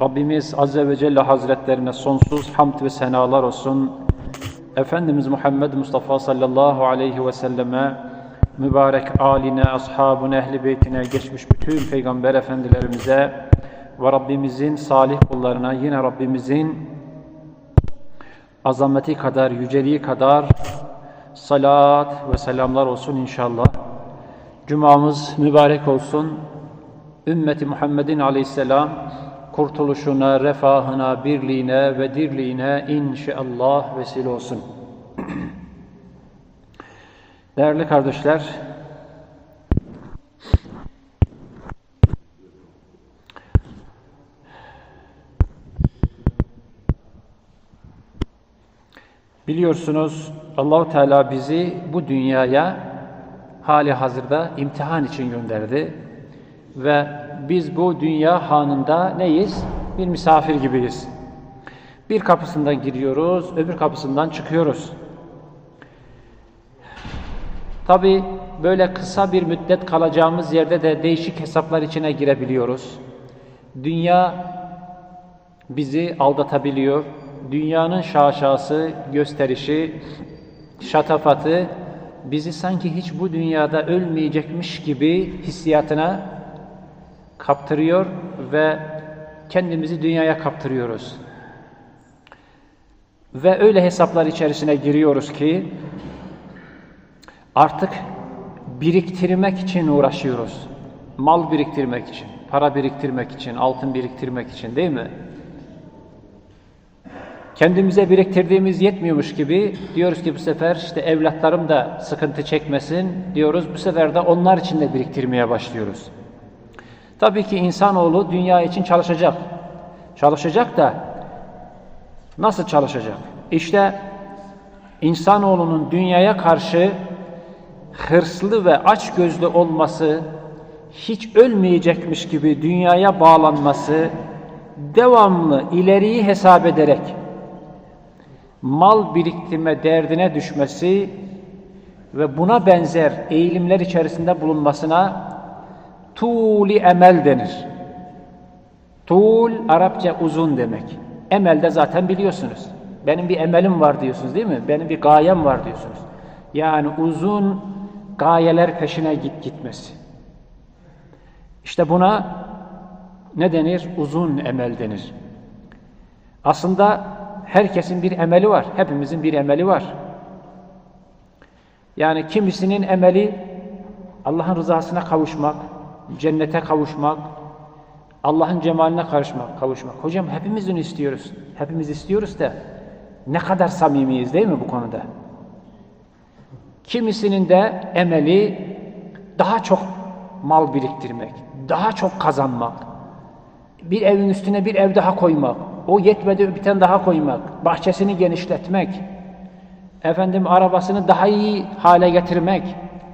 Rabbimiz Azze ve Celle Hazretlerine sonsuz hamd ve senalar olsun. Efendimiz Muhammed Mustafa sallallahu aleyhi ve selleme, mübarek aline, ashabına, ehli beytine, geçmiş bütün peygamber efendilerimize ve Rabbimizin salih kullarına, yine Rabbimizin azameti kadar, yüceliği kadar salat ve selamlar olsun inşallah. Cumamız mübarek olsun. Ümmeti Muhammedin aleyhisselam kurtuluşuna, refahına, birliğine ve dirliğine inşallah vesile olsun. Değerli kardeşler, biliyorsunuz Allahu Teala bizi bu dünyaya hali hazırda imtihan için gönderdi ve biz bu dünya hanında neyiz? Bir misafir gibiyiz. Bir kapısından giriyoruz, öbür kapısından çıkıyoruz. Tabi böyle kısa bir müddet kalacağımız yerde de değişik hesaplar içine girebiliyoruz. Dünya bizi aldatabiliyor. Dünyanın şaşası, gösterişi, şatafatı bizi sanki hiç bu dünyada ölmeyecekmiş gibi hissiyatına kaptırıyor ve kendimizi dünyaya kaptırıyoruz. Ve öyle hesaplar içerisine giriyoruz ki artık biriktirmek için uğraşıyoruz. Mal biriktirmek için, para biriktirmek için, altın biriktirmek için değil mi? Kendimize biriktirdiğimiz yetmiyormuş gibi diyoruz ki bu sefer işte evlatlarım da sıkıntı çekmesin diyoruz. Bu sefer de onlar için de biriktirmeye başlıyoruz. Tabii ki insanoğlu dünya için çalışacak. Çalışacak da nasıl çalışacak? İşte insanoğlunun dünyaya karşı hırslı ve açgözlü olması, hiç ölmeyecekmiş gibi dünyaya bağlanması, devamlı ileriyi hesap ederek mal biriktirme derdine düşmesi ve buna benzer eğilimler içerisinde bulunmasına Tuli emel denir. Tul Arapça uzun demek. Emel de zaten biliyorsunuz. Benim bir emelim var diyorsunuz değil mi? Benim bir gayem var diyorsunuz. Yani uzun gayeler peşine git gitmesi. İşte buna ne denir? Uzun emel denir. Aslında herkesin bir emeli var. Hepimizin bir emeli var. Yani kimisinin emeli Allah'ın rızasına kavuşmak, cennete kavuşmak, Allah'ın cemaline karışmak, kavuşmak. Hocam hepimizin istiyoruz. Hepimiz istiyoruz da ne kadar samimiyiz değil mi bu konuda? Kimisinin de emeli daha çok mal biriktirmek, daha çok kazanmak, bir evin üstüne bir ev daha koymak, o yetmedi bir tane daha koymak, bahçesini genişletmek, efendim arabasını daha iyi hale getirmek,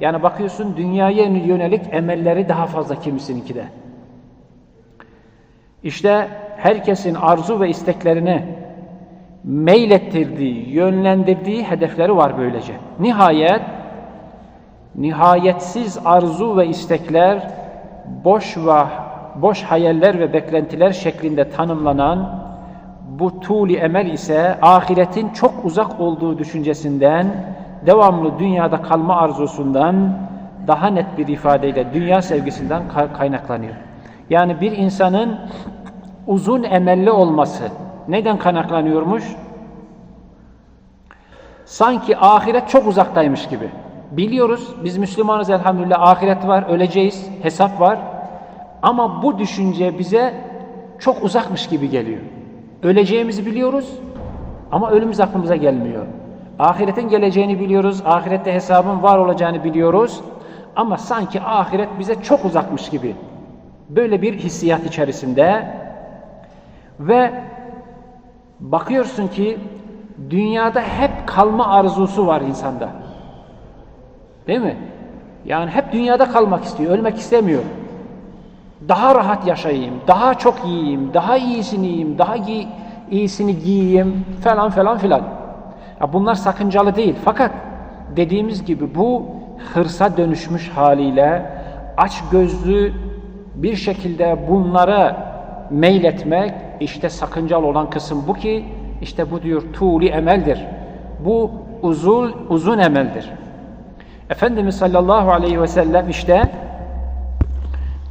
yani bakıyorsun dünyaya yönelik emelleri daha fazla kimisininki de. İşte herkesin arzu ve isteklerini meylettirdiği, yönlendirdiği hedefleri var böylece. Nihayet nihayetsiz arzu ve istekler boş ve boş hayaller ve beklentiler şeklinde tanımlanan bu tuğli emel ise ahiretin çok uzak olduğu düşüncesinden devamlı dünyada kalma arzusundan daha net bir ifadeyle dünya sevgisinden kaynaklanıyor. Yani bir insanın uzun emelli olması neden kaynaklanıyormuş? Sanki ahiret çok uzaktaymış gibi. Biliyoruz biz Müslümanız elhamdülillah ahiret var, öleceğiz, hesap var. Ama bu düşünce bize çok uzakmış gibi geliyor. Öleceğimizi biliyoruz ama ölümümüz aklımıza gelmiyor. Ahiretin geleceğini biliyoruz, ahirette hesabın var olacağını biliyoruz. Ama sanki ahiret bize çok uzakmış gibi. Böyle bir hissiyat içerisinde ve bakıyorsun ki dünyada hep kalma arzusu var insanda. Değil mi? Yani hep dünyada kalmak istiyor, ölmek istemiyor. Daha rahat yaşayayım, daha çok yiyeyim, daha iyisini yiyeyim, daha gi iyisini giyeyim falan falan filan. Ya bunlar sakıncalı değil. Fakat dediğimiz gibi bu hırsa dönüşmüş haliyle aç gözlü bir şekilde bunlara meyletmek işte sakıncalı olan kısım bu ki işte bu diyor tuğli emeldir. Bu uzun uzun emeldir. Efendimiz sallallahu aleyhi ve sellem işte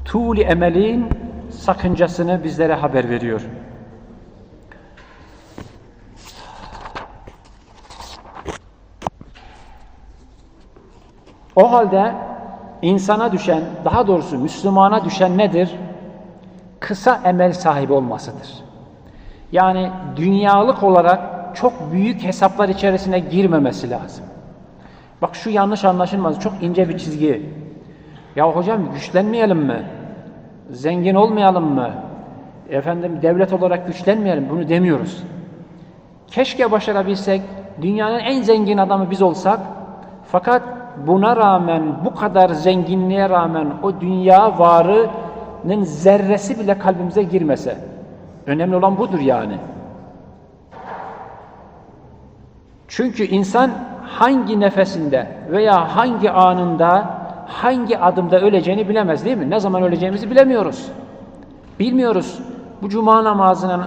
tuğli emelin sakıncasını bizlere haber veriyor. O halde insana düşen, daha doğrusu Müslümana düşen nedir? Kısa emel sahibi olmasıdır. Yani dünyalık olarak çok büyük hesaplar içerisine girmemesi lazım. Bak şu yanlış anlaşılmaz. Çok ince bir çizgi. Ya hocam güçlenmeyelim mi? Zengin olmayalım mı? Efendim devlet olarak güçlenmeyelim. Bunu demiyoruz. Keşke başarabilsek, dünyanın en zengin adamı biz olsak, fakat buna rağmen, bu kadar zenginliğe rağmen o dünya varının zerresi bile kalbimize girmese. Önemli olan budur yani. Çünkü insan hangi nefesinde veya hangi anında, hangi adımda öleceğini bilemez değil mi? Ne zaman öleceğimizi bilemiyoruz. Bilmiyoruz. Bu cuma namazının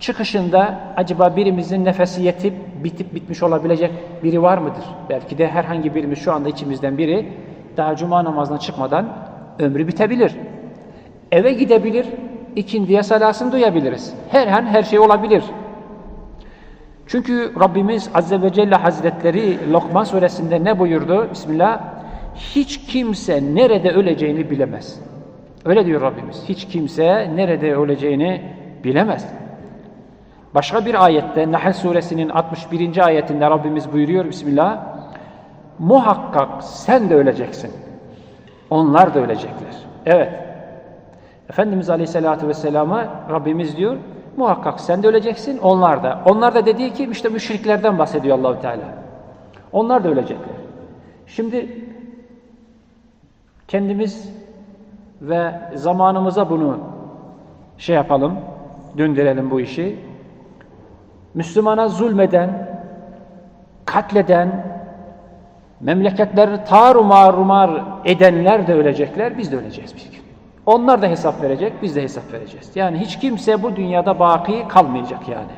çıkışında acaba birimizin nefesi yetip bitip bitmiş olabilecek biri var mıdır? Belki de herhangi birimiz şu anda içimizden biri daha cuma namazına çıkmadan ömrü bitebilir. Eve gidebilir, ikindiye salasını duyabiliriz. Her an her şey olabilir. Çünkü Rabbimiz Azze ve Celle Hazretleri Lokman suresinde ne buyurdu? Bismillah. Hiç kimse nerede öleceğini bilemez. Öyle diyor Rabbimiz. Hiç kimse nerede öleceğini bilemez. Başka bir ayette Nahl suresinin 61. ayetinde Rabbimiz buyuruyor Bismillah. Muhakkak sen de öleceksin. Onlar da ölecekler. Evet. Efendimiz Aleyhisselatü Vesselam'a Rabbimiz diyor muhakkak sen de öleceksin onlar da. Onlar da dediği ki işte müşriklerden bahsediyor Allahu Teala. Onlar da ölecekler. Şimdi kendimiz ve zamanımıza bunu şey yapalım, döndürelim bu işi. Müslümana zulmeden, katleden, memleketleri tarumar rumar edenler de ölecekler, biz de öleceğiz bir gün. Onlar da hesap verecek, biz de hesap vereceğiz. Yani hiç kimse bu dünyada baki kalmayacak yani.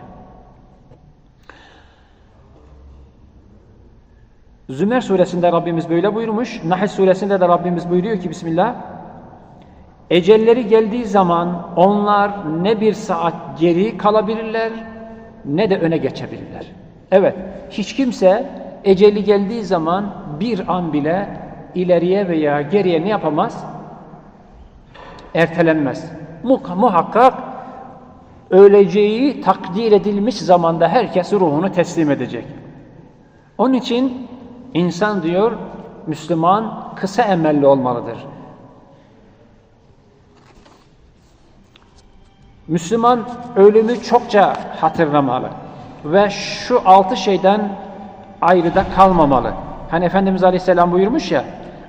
Zümer suresinde Rabbimiz böyle buyurmuş. Nahl suresinde de Rabbimiz buyuruyor ki Bismillah. Ecelleri geldiği zaman onlar ne bir saat geri kalabilirler ne de öne geçebilirler. Evet, hiç kimse eceli geldiği zaman bir an bile ileriye veya geriye ne yapamaz? Ertelenmez. Muhakkak öleceği takdir edilmiş zamanda herkes ruhunu teslim edecek. Onun için insan diyor, Müslüman kısa emelli olmalıdır. Müslüman ölümü çokça hatırlamalı ve şu altı şeyden ayrıda kalmamalı. Hani Efendimiz Aleyhisselam buyurmuş ya,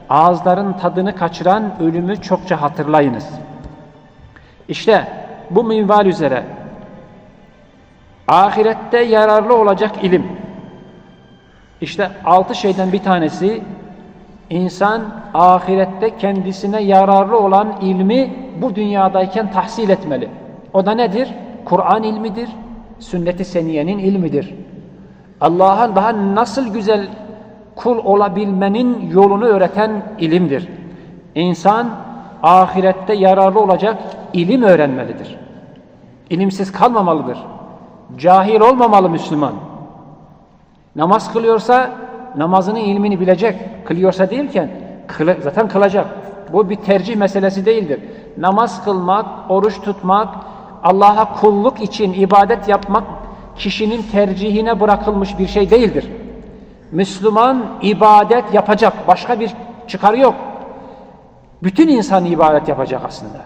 ağızların tadını kaçıran ölümü çokça hatırlayınız. İşte bu minval üzere ahirette yararlı olacak ilim. İşte altı şeyden bir tanesi insan ahirette kendisine yararlı olan ilmi bu dünyadayken tahsil etmeli. O da nedir? Kur'an ilmidir, sünnet-i seniyenin ilmidir. Allah'a daha nasıl güzel kul olabilmenin yolunu öğreten ilimdir. İnsan ahirette yararlı olacak ilim öğrenmelidir. İlimsiz kalmamalıdır. Cahil olmamalı Müslüman. Namaz kılıyorsa namazının ilmini bilecek. Kılıyorsa değilken zaten kılacak. Bu bir tercih meselesi değildir. Namaz kılmak, oruç tutmak, Allah'a kulluk için ibadet yapmak kişinin tercihine bırakılmış bir şey değildir. Müslüman ibadet yapacak. Başka bir çıkarı yok. Bütün insan ibadet yapacak aslında.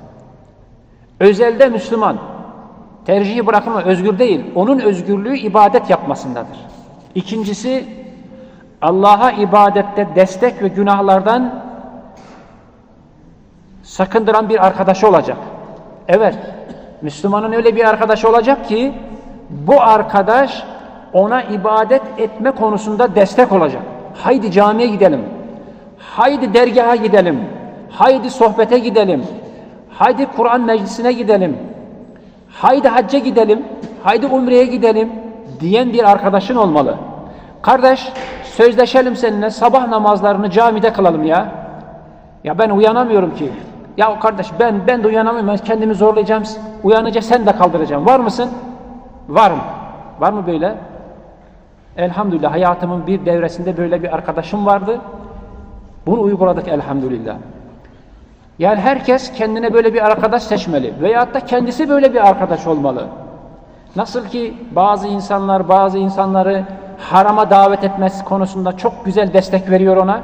Özelde Müslüman. Tercihi bırakma özgür değil. Onun özgürlüğü ibadet yapmasındadır. İkincisi Allah'a ibadette destek ve günahlardan sakındıran bir arkadaşı olacak. Evet, Müslümanın öyle bir arkadaşı olacak ki bu arkadaş ona ibadet etme konusunda destek olacak. Haydi camiye gidelim. Haydi dergaha gidelim. Haydi sohbete gidelim. Haydi Kur'an meclisine gidelim. haydi hacca gidelim, haydi umreye gidelim diyen bir arkadaşın olmalı. Kardeş sözleşelim seninle sabah namazlarını camide kılalım ya. Ya ben uyanamıyorum ki. Ya kardeş ben ben de uyanamıyorum. Ben kendimi zorlayacağım. Uyanınca sen de kaldıracağım. Var mısın? Varım. Var mı böyle? Elhamdülillah hayatımın bir devresinde böyle bir arkadaşım vardı. Bunu uyguladık elhamdülillah. Yani herkes kendine böyle bir arkadaş seçmeli. Veyahut da kendisi böyle bir arkadaş olmalı. Nasıl ki bazı insanlar bazı insanları harama davet etmesi konusunda çok güzel destek veriyor ona.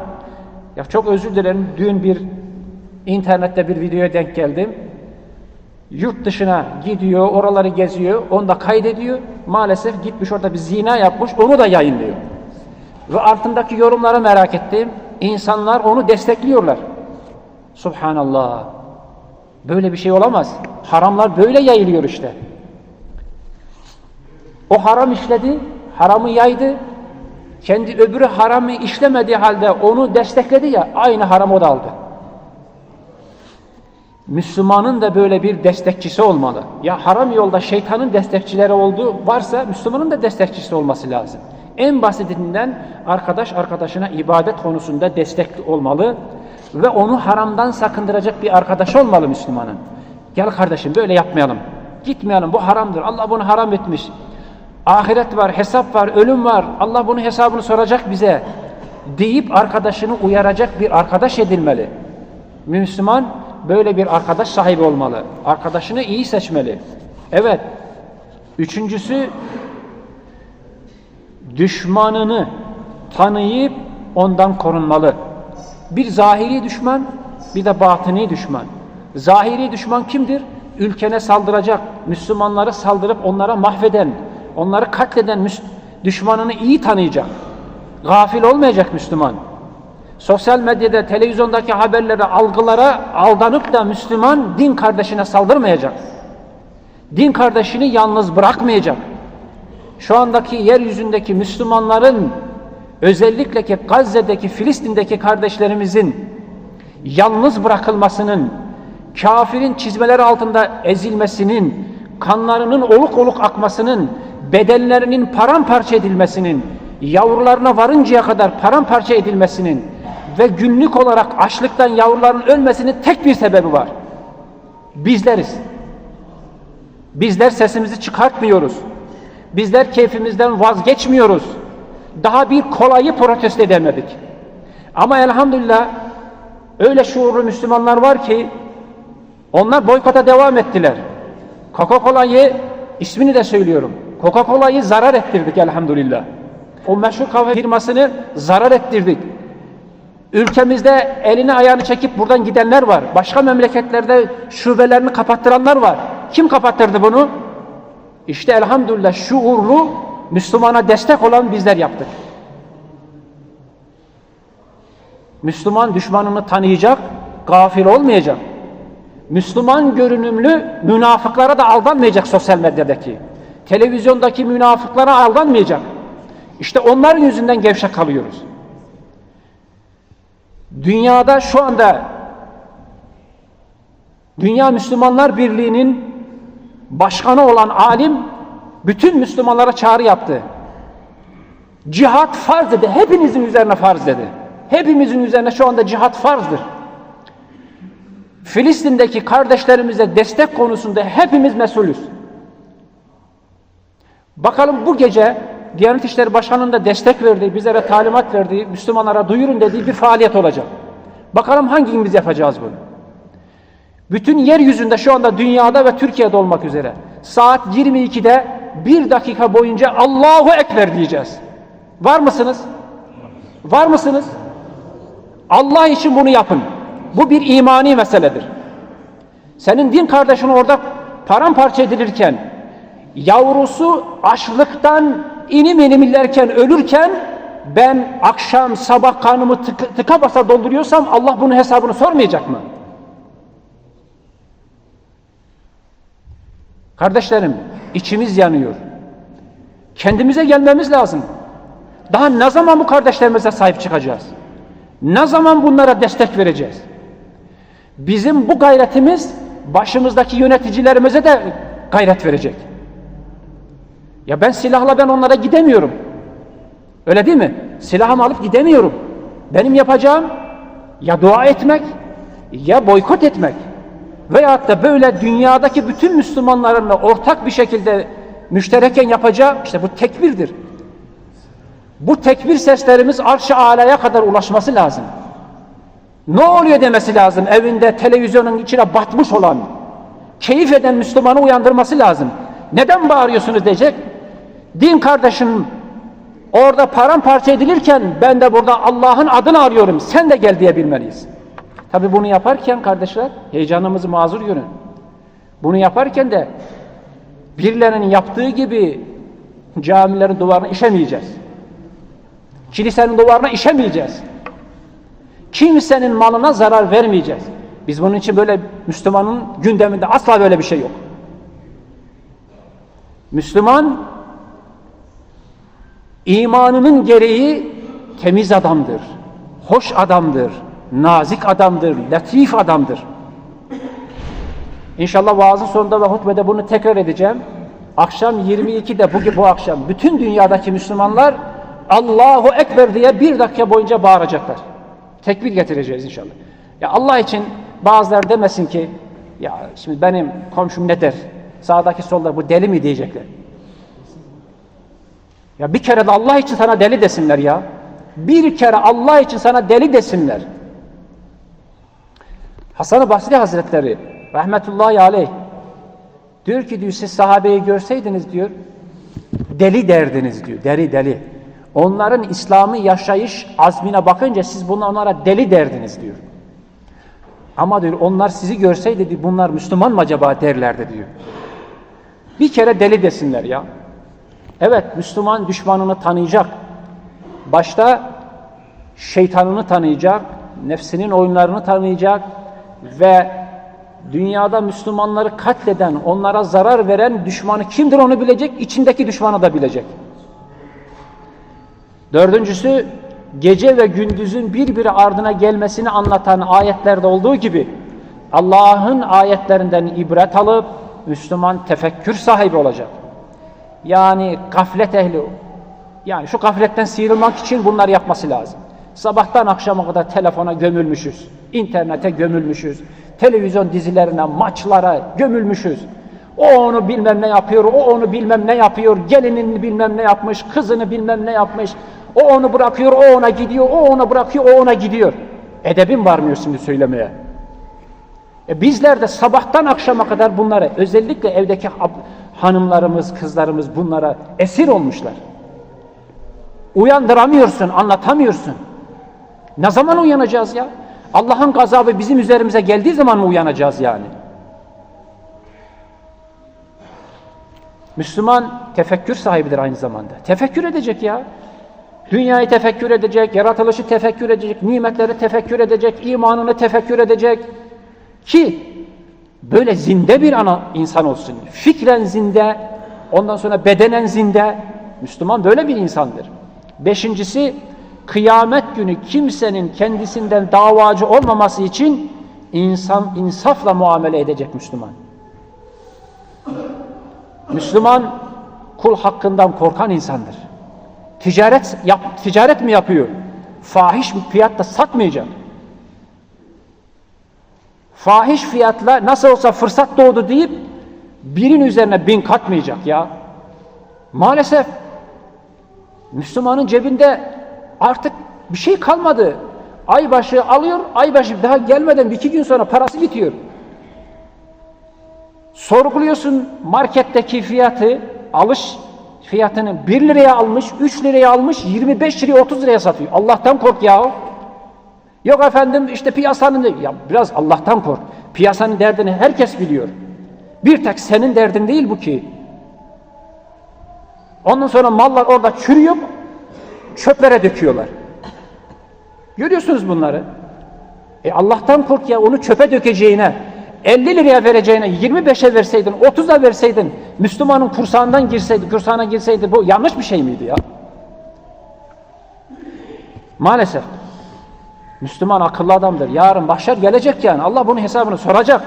Ya çok özür dilerim. Dün bir internette bir videoya denk geldim. Yurt dışına gidiyor, oraları geziyor, onu da kaydediyor. Maalesef gitmiş orada bir zina yapmış, onu da yayınlıyor. Ve altındaki yorumları merak ettim. İnsanlar onu destekliyorlar. Subhanallah. Böyle bir şey olamaz. Haramlar böyle yayılıyor işte. O haram işledi, haramı yaydı. Kendi öbürü haramı işlemediği halde onu destekledi ya, aynı haram o da aldı. Müslümanın da böyle bir destekçisi olmalı. Ya haram yolda şeytanın destekçileri olduğu varsa Müslümanın da destekçisi olması lazım. En basitinden arkadaş arkadaşına ibadet konusunda destek olmalı ve onu haramdan sakındıracak bir arkadaş olmalı Müslümanın. Gel kardeşim böyle yapmayalım. Gitmeyelim bu haramdır. Allah bunu haram etmiş. Ahiret var, hesap var, ölüm var. Allah bunun hesabını soracak bize. Deyip arkadaşını uyaracak bir arkadaş edilmeli. Müslüman böyle bir arkadaş sahibi olmalı. Arkadaşını iyi seçmeli. Evet. Üçüncüsü düşmanını tanıyıp ondan korunmalı. Bir zahiri düşman, bir de batini düşman. Zahiri düşman kimdir? Ülkene saldıracak, Müslümanları saldırıp onlara mahveden, onları katleden düşmanını iyi tanıyacak. Gafil olmayacak Müslüman. Sosyal medyada, televizyondaki haberlere, algılara aldanıp da Müslüman din kardeşine saldırmayacak. Din kardeşini yalnız bırakmayacak. Şu andaki yeryüzündeki Müslümanların özellikle ki Gazze'deki, Filistin'deki kardeşlerimizin yalnız bırakılmasının, kafirin çizmeleri altında ezilmesinin, kanlarının oluk oluk akmasının, bedenlerinin paramparça edilmesinin, yavrularına varıncaya kadar paramparça edilmesinin ve günlük olarak açlıktan yavruların ölmesinin tek bir sebebi var. Bizleriz. Bizler sesimizi çıkartmıyoruz. Bizler keyfimizden vazgeçmiyoruz. Daha bir kolayı protesto edemedik. Ama elhamdülillah öyle şuurlu Müslümanlar var ki onlar boykota devam ettiler. Coca-Cola'yı ismini de söylüyorum. Coca-Cola'yı zarar ettirdik elhamdülillah. O meşhur kahve firmasını zarar ettirdik. Ülkemizde elini ayağını çekip buradan gidenler var. Başka memleketlerde şubelerini kapattıranlar var. Kim kapattırdı bunu? İşte elhamdülillah şuurlu Müslümana destek olan bizler yaptık. Müslüman düşmanını tanıyacak, gafil olmayacak. Müslüman görünümlü münafıklara da aldanmayacak sosyal medyadaki. Televizyondaki münafıklara aldanmayacak. İşte onların yüzünden gevşek kalıyoruz. Dünyada şu anda Dünya Müslümanlar Birliği'nin başkanı olan alim bütün Müslümanlara çağrı yaptı. Cihat farz dedi. Hepinizin üzerine farz dedi. Hepimizin üzerine şu anda cihat farzdır. Filistin'deki kardeşlerimize destek konusunda hepimiz mesulüz. Bakalım bu gece Diyanet İşleri Başkanı'nın da destek verdiği, bizlere talimat verdiği, Müslümanlara duyurun dediği bir faaliyet olacak. Bakalım hangimiz yapacağız bunu? Bütün yeryüzünde şu anda dünyada ve Türkiye'de olmak üzere saat 22'de bir dakika boyunca Allahu Ekber diyeceğiz. Var mısınız? Var mısınız? Allah için bunu yapın. Bu bir imani meseledir. Senin din kardeşin orada paramparça edilirken, yavrusu açlıktan inim inim illerken, ölürken ben akşam sabah karnımı tıka, tıka basa dolduruyorsam Allah bunun hesabını sormayacak mı? Kardeşlerim içimiz yanıyor. Kendimize gelmemiz lazım. Daha ne zaman bu kardeşlerimize sahip çıkacağız? Ne zaman bunlara destek vereceğiz? Bizim bu gayretimiz başımızdaki yöneticilerimize de gayret verecek. Ya ben silahla ben onlara gidemiyorum. Öyle değil mi? Silahımı alıp gidemiyorum. Benim yapacağım ya dua etmek ya boykot etmek. Veyahut da böyle dünyadaki bütün Müslümanlarınla ortak bir şekilde müştereken yapacağı işte bu tekbirdir. Bu tekbir seslerimiz arş-ı alaya kadar ulaşması lazım. Ne oluyor demesi lazım evinde televizyonun içine batmış olan, keyif eden Müslümanı uyandırması lazım. Neden bağırıyorsunuz diyecek. Din kardeşim orada paramparça edilirken ben de burada Allah'ın adını arıyorum sen de gel diyebilmeliyiz. Tabi bunu yaparken kardeşler heyecanımızı mazur görün. Bunu yaparken de birilerinin yaptığı gibi camilerin duvarına işemeyeceğiz. Kilisenin duvarına işemeyeceğiz. Kimsenin malına zarar vermeyeceğiz. Biz bunun için böyle Müslümanın gündeminde asla böyle bir şey yok. Müslüman imanının gereği temiz adamdır, hoş adamdır, nazik adamdır, latif adamdır. İnşallah vaazın sonunda ve hutbede bunu tekrar edeceğim. Akşam 22'de bugün bu akşam bütün dünyadaki Müslümanlar Allahu Ekber diye bir dakika boyunca bağıracaklar. Tekbir getireceğiz inşallah. Ya Allah için bazıları demesin ki ya şimdi benim komşum ne der? Sağdaki solda bu deli mi diyecekler. Ya bir kere de Allah için sana deli desinler ya. Bir kere Allah için sana deli desinler. Hasan-ı Basri Hazretleri rahmetullahi aleyh diyor ki diyor siz sahabeyi görseydiniz diyor deli derdiniz diyor. Deli deli. Onların İslam'ı yaşayış azmine bakınca siz bunu onlara deli derdiniz diyor. Ama diyor onlar sizi görseydi diyor, bunlar Müslüman mı acaba derlerdi diyor. Bir kere deli desinler ya. Evet Müslüman düşmanını tanıyacak. Başta şeytanını tanıyacak, nefsinin oyunlarını tanıyacak ve dünyada Müslümanları katleden, onlara zarar veren düşmanı kimdir onu bilecek, içindeki düşmanı da bilecek. Dördüncüsü gece ve gündüzün birbiri ardına gelmesini anlatan ayetlerde olduğu gibi Allah'ın ayetlerinden ibret alıp Müslüman tefekkür sahibi olacak. Yani gaflet ehli yani şu gafletten sıyrılmak için bunlar yapması lazım. Sabahtan akşama kadar telefona gömülmüşüz. internete gömülmüşüz. Televizyon dizilerine, maçlara gömülmüşüz. O onu bilmem ne yapıyor, o onu bilmem ne yapıyor, gelinini bilmem ne yapmış, kızını bilmem ne yapmış. O onu bırakıyor, o ona gidiyor, o ona bırakıyor, o ona gidiyor. Edebim varmıyor şimdi söylemeye. E bizler de sabahtan akşama kadar bunlara, özellikle evdeki hanımlarımız, kızlarımız bunlara esir olmuşlar. Uyandıramıyorsun, anlatamıyorsun. Ne zaman uyanacağız ya? Allah'ın gazabı bizim üzerimize geldiği zaman mı uyanacağız yani? Müslüman tefekkür sahibidir aynı zamanda. Tefekkür edecek ya. Dünyayı tefekkür edecek, yaratılışı tefekkür edecek, nimetleri tefekkür edecek, imanını tefekkür edecek. Ki böyle zinde bir ana insan olsun. Fikren zinde, ondan sonra bedenen zinde. Müslüman böyle bir insandır. Beşincisi, kıyamet günü kimsenin kendisinden davacı olmaması için insan insafla muamele edecek Müslüman. Müslüman kul hakkından korkan insandır. Ticaret yap, ticaret mi yapıyor? Fahiş bir fiyatta satmayacak. Fahiş fiyatla nasıl olsa fırsat doğdu deyip birin üzerine bin katmayacak ya. Maalesef Müslümanın cebinde artık bir şey kalmadı. Aybaşı alıyor, aybaşı daha gelmeden bir iki gün sonra parası bitiyor. Sorguluyorsun marketteki fiyatı, alış fiyatını 1 liraya almış, 3 liraya almış, 25 liraya 30 liraya satıyor. Allah'tan kork ya. Yok efendim işte piyasanın, ya biraz Allah'tan kork. Piyasanın derdini herkes biliyor. Bir tek senin derdin değil bu ki. Ondan sonra mallar orada çürüyor, çöplere döküyorlar. Görüyorsunuz bunları. E Allah'tan kork ya onu çöpe dökeceğine, 50 liraya vereceğine 25'e verseydin, 30'a verseydin, Müslümanın kursağından girseydi, kursağına girseydi bu yanlış bir şey miydi ya? Maalesef. Müslüman akıllı adamdır. Yarın bahşer gelecek yani. Allah bunun hesabını soracak.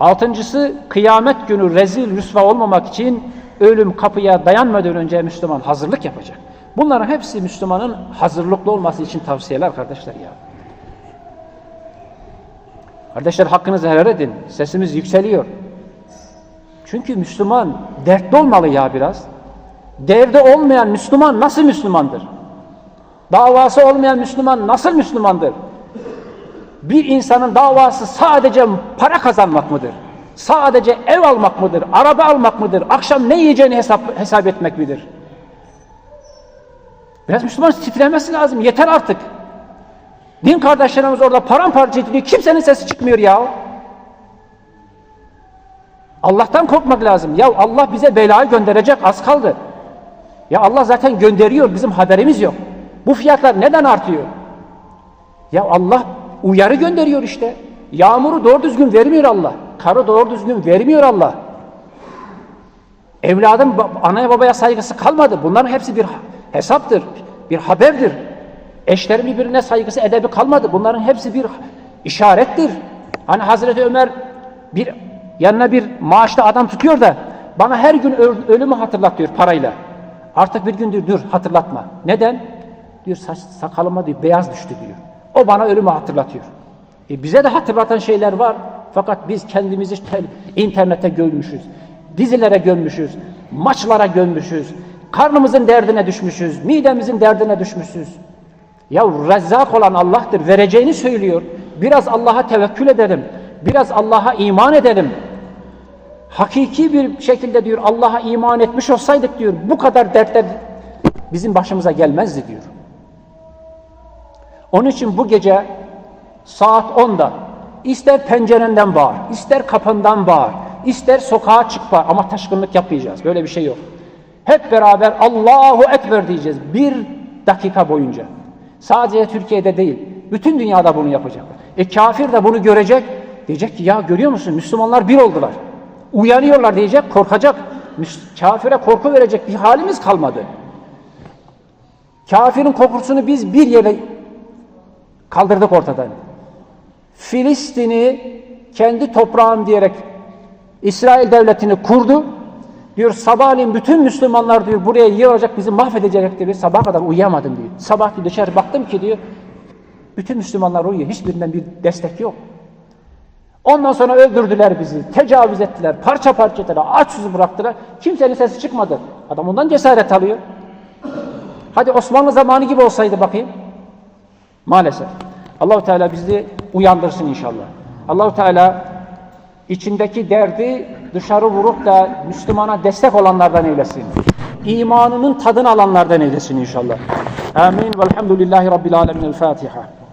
Altıncısı kıyamet günü rezil rüsva olmamak için ölüm kapıya dayanmadan önce Müslüman hazırlık yapacak. Bunların hepsi Müslümanın hazırlıklı olması için tavsiyeler kardeşler ya. Kardeşler hakkınızı helal edin. Sesimiz yükseliyor. Çünkü Müslüman dertli olmalı ya biraz. Derdi olmayan Müslüman nasıl Müslümandır? Davası olmayan Müslüman nasıl Müslümandır? Bir insanın davası sadece para kazanmak mıdır? Sadece ev almak mıdır? Araba almak mıdır? Akşam ne yiyeceğini hesap, hesap etmek midir? Biraz Müslüman titremesi lazım. Yeter artık. Din kardeşlerimiz orada paramparça ediliyor. Kimsenin sesi çıkmıyor ya. Allah'tan korkmak lazım. Ya Allah bize belayı gönderecek az kaldı. Ya Allah zaten gönderiyor bizim haberimiz yok. Bu fiyatlar neden artıyor? Ya Allah uyarı gönderiyor işte. Yağmuru doğru düzgün vermiyor Allah. Karı doğru düzgün vermiyor Allah. Evladın anaya babaya saygısı kalmadı. Bunların hepsi bir hesaptır, bir haberdir. Eşlerin birbirine saygısı, edebi kalmadı. Bunların hepsi bir işarettir. Hani Hazreti Ömer bir yanına bir maaşlı adam tutuyor da bana her gün ölümü hatırlatıyor parayla. Artık bir gün diyor dur hatırlatma. Neden? Diyor saç, sakalıma diyor beyaz düştü diyor. O bana ölümü hatırlatıyor. E bize de hatırlatan şeyler var. Fakat biz kendimizi internete gömmüşüz. Dizilere gömmüşüz. Maçlara gömmüşüz. Karnımızın derdine düşmüşüz. Midemizin derdine düşmüşüz. Ya rezzak olan Allah'tır. Vereceğini söylüyor. Biraz Allah'a tevekkül edelim. Biraz Allah'a iman edelim. Hakiki bir şekilde diyor Allah'a iman etmiş olsaydık diyor bu kadar dertler bizim başımıza gelmezdi diyor. Onun için bu gece saat 10'da ister pencerenden bağır, ister kapından bağır, ister sokağa çık bağır ama taşkınlık yapmayacağız. Böyle bir şey yok. Hep beraber Allahu Ekber diyeceğiz bir dakika boyunca. Sadece Türkiye'de değil, bütün dünyada bunu yapacak. E kafir de bunu görecek, diyecek ki ya görüyor musun Müslümanlar bir oldular. Uyanıyorlar diyecek, korkacak. Kafire korku verecek bir halimiz kalmadı. Kafirin korkusunu biz bir yere kaldırdık ortadan. Filistin'i kendi toprağım diyerek İsrail devletini kurdu. Diyor sabahleyin bütün Müslümanlar diyor buraya yığılacak bizi mahvedecek diyor. Sabah kadar uyuyamadım diyor. Sabah diyor, dışarı baktım ki diyor bütün Müslümanlar uyuyor. Hiçbirinden bir destek yok. Ondan sonra öldürdüler bizi, tecavüz ettiler, parça parça ettiler, aç susuz bıraktılar. Kimsenin sesi çıkmadı. Adam ondan cesaret alıyor. Hadi Osmanlı zamanı gibi olsaydı bakayım. Maalesef. Allahu Teala bizi uyandırsın inşallah. Allahu Teala içindeki derdi dışarı vurup da Müslümana destek olanlardan eylesin. İmanının tadını alanlardan eylesin inşallah. Amin. Velhamdülillahi Rabbil Alemin. El Fatiha.